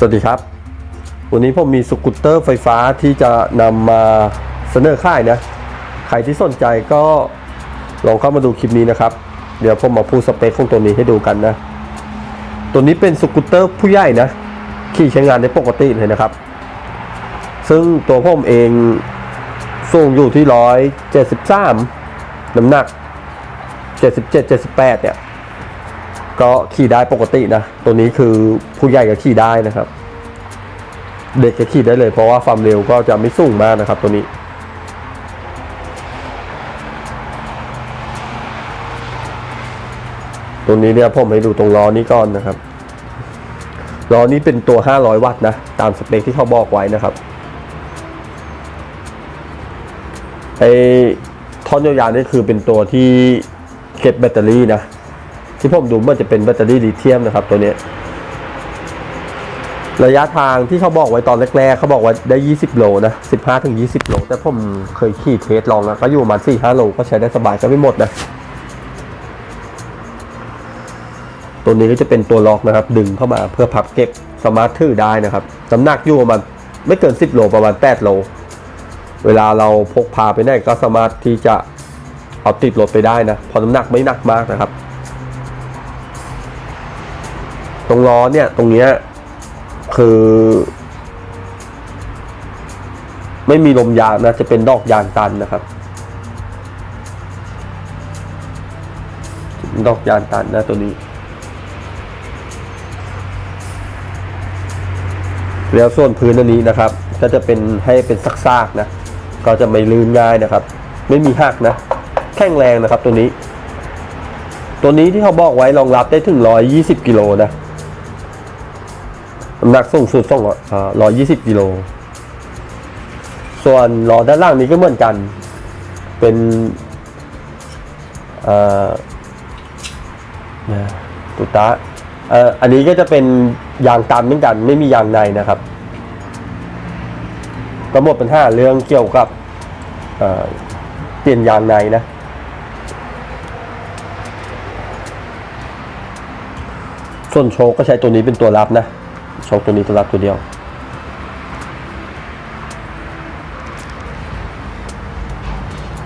สวัสดีครับ วันนี้ผมมีสกูตเตอร์ไฟฟ้าที่จะนำมาเสนอค่ายนะ ใครที่สนใจก็ลองเข้ามาดูคลิปนี้นะครับ เดี๋ยวผมมาพูดสเปคของตัวนี้ให้ดูกันนะ ตัวนี้เป็นสกูตเตอร์ผู้ใหญ่นะ ขี่ใช้งานได้ปกติเลยนะครับ ซึ่งตัวผมเองสูงอยู่ที่ร้อยเจ็ดสิบสามน้ำหนักเจ็ดสิบเจ็ดเจ็ดสิบแปดเนี่ย ก็ขี่ได้ปกตินะ ตัวนี้คือผู้ใหญ่ก็ขี่ได้นะครับ เด็กก็ขี่ได้เลย เพราะว่าความเร็วก็จะไม่สูงมากนะครับ ตัวนี้ตรงนี้เนี่ยผมให้ดูตรงล้อนี้ก่อนนะครับล้อนี้เป็นตัว 500 วัตต์นะ ตามสเปคที่เขาบอกไว้นะครับไอ้ท่อนยาวๆนี่คือเป็นตัวที่เก็บแบตเตอรี่นะ ที่ผมดูมันจะเป็นแบตเตอรี่ลิเธียมนะครับตัวนี้ ระยะทางที่เขาบอกไว้ตอนแรกๆเขาบอกว่าได้ 20 โลนะ 15ถึง20 โล แต่ผมเคยขี่เทสลองนะก็อยู่ประมาณ4-5 โลก็ใช้ได้สบายก็ไม่หมดนะตัวนี้ก็จะเป็นตัวล็อกนะครับ ดึงเข้ามาเพื่อพับเก็บสมารถถือได้นะครับน้ำหนักอยู่ประมาณไม่เกิน 10 โลประมาณ 8 โล เวลาเราพกพาไปไหนก็สามารถที่จะเอาติดรถไปได้นะเพอน้ำหนักไม่หนักมากนะครับ ตรงล้อเนี่ยตรงเนี้ยคือ ไม่มีลมยางนะ จะเป็นดอกยางตันนะครับดอกยางตันนะตัวนี้แล้วส่วนพื้นอันนี้นะครับ ก็จะเป็นให้เป็นซากๆนะ ก็จะไม่ลื่นง่ายนะครับ ไม่มีหักนะ แข็งแรงนะครับตัวนี้ ตัวนี้ที่เขาบอกไว้รองรับได้ถึง 120 กิโลนะ น้ำหนักสูงสุดต้องร้อยยี่สิบกิโล ส่วนล้อด้านล่างนี้ก็เหมือนกัน เป็นนะตุตะอันนี้ก็จะเป็นยางตันเหมือนกัน ไม่มียางในนะครับก็หมดปัญหาเรื่องเกี่ยวกับเเปลี่ยนยางในนะ ส่วนโชก็ใช้ตัวนี้เป็นตัวรับนะ โชคตัวนี้ตัวรับตัวเดียว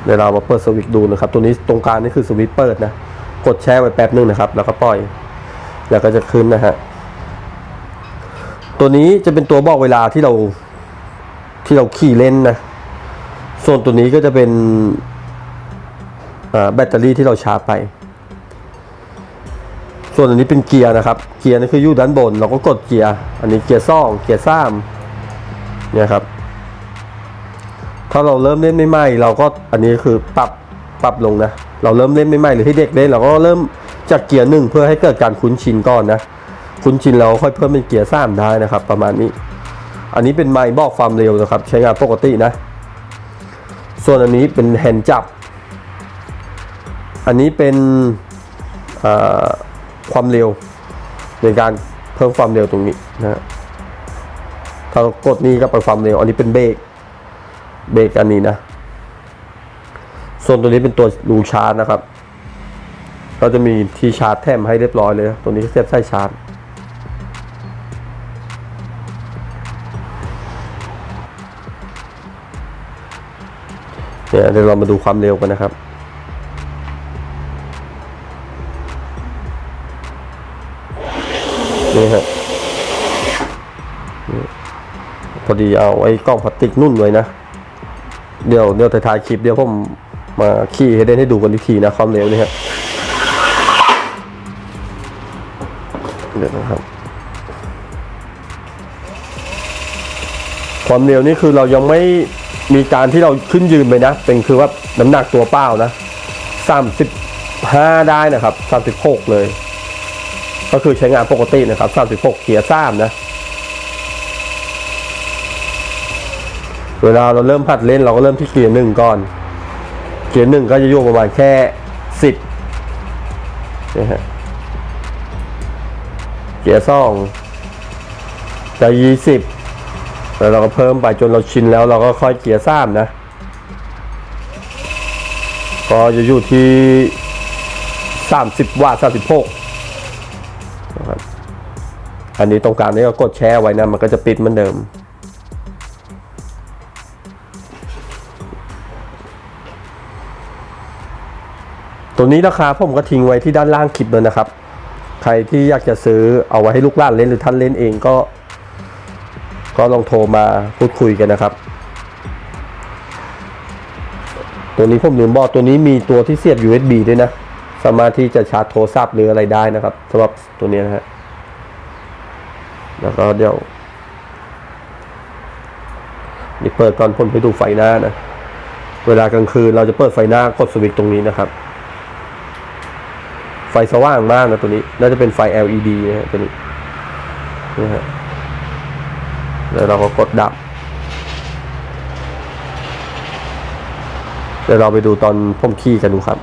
เดี๋ยวเรามาเปิดสวิตช์ดูนะครับ ตัวนี้ตรงกลางนี่คือสวิตช์เปิดนะ กดแช่ไว้แป๊บนึงนะครับ แล้วก็ปล่อย แล้วก็จะขึ้นนะฮะ ตัวนี้จะเป็นตัวบอกเวลาที่เราที่เราขี่เล่นนะ ส่วนตัวนี้ก็จะเป็นแบตเตอรี่ที่เราชาร์จไป ส่วนอันนี้เป็นเกียร์นะครับ เกียร์นี่คืออยู่ด้านบน เราก็กดเกียร์ อันนี้เกียร์ซ่อง เกียร์ซ้ำเนี่ยครับ ถ้าเราเริ่มเล่นใหม่ๆเราก็อันนี้คือปรับปรับลงนะ เราเริ่มเล่นใหม่ๆหรือให้เด็กเล่นเราก็เริ่มจากเกียร์หนึ่งเพื่อให้เกิดการคุ้นชินก่อนนะ คุ้นชินเราค่อยเพิ่มเป็นเกียร์สามได้นะครับ ประมาณนี้ อันนี้เป็นไม้บอกความเร็วนะครับ ใช้งานปกตินะ ส่วนอันนี้เป็นแฮนด์จับ อันนี้เป็นอ่า ความเร็วในการเพิ่มความเร็วตรงนี้นะฮะถ้าเรากดนี้ก็ไปความเร็ว อันนี้เป็นเบรกเบรกอันนี้นะ ส่วนตัวนี้เป็นตัวรูชาร์จนะครับ เราจะมีที่ชาร์จแถมให้เรียบร้อยเลยนะตัวนี้เสียบไส้ชาร์จเนี่ยเดี๋ยวเรามาดูความเร็วกันนะครับ นี่ฮะพอดีเอาไอ้กล้องพลาสติกนุ่นไว้นะ เดี๋ยวเดี๋ยวถ่ายคลิปเดี๋ยวผมมาขี่ให้ได้ให้ดูกันอีกทีนะความเร็วนี่ฮะเดี๋ยวนะครับ ความเร็วนี่คือเรายังไม่มีการที่เราขึ้นยืนไปนะ เป็นคือว่าน้ำหนักตัวเป้านะสามสิบห้าได้นะครับสามสิบหกเลย ก็คือใช้งานปกตินะครับสามสิบหกเกียร์สามนะ เวลาเราเริ่มผัดเล่นเราก็เริ่มที่เกียร์หนึ่งก่อน เกียร์หนึ่งก็จะอยู่ประมาณแค่สิบนะฮะ เกียร์สองจะยี่สิบแล้วเราก็เพิ่มไปจนเราชินแล้วเราก็ค่อยเกียร์สามนะ ก็จะอยู่ที่สามสิบวัตต์สามสิบหก ครับอันนี้ตรงกลางนี่ก็กดแช่ไว้นะมันก็จะปิดเหมือนเดิม ตัวนี้ราคาผมก็ทิ้งไว้ที่ด้านล่างคลิปเลยนะครับ ใครที่อยากจะซื้อเอาไว้ให้ลูกหลานเล่นหรือท่านเล่นเองก็ ก็ลองโทรมาพูดคุยกันนะครับตัวนี้ผมลืมบอกตัวนี้มีตัวที่เสียบ USB ด้วยนะ สามารถที่จะชาร์จโทรศัพท์หรืออะไรได้นะครับสำหรับตัวนี้นะฮะ แล้วก็เดี๋ยวนี่เปิดก่อนผมไปดูไฟหน้านะ เวลากลางคืนเราจะเปิดไฟหน้ากดสวิตช์ตรงนี้นะครับ ไฟสว่างมากนะตัวนี้ น่าจะเป็นไฟ LED นะฮะตัวนี้นี่ฮะแล้วเราก็กดดับ เดี๋ยวเราไปดูตอนผมขี่กันดูครับ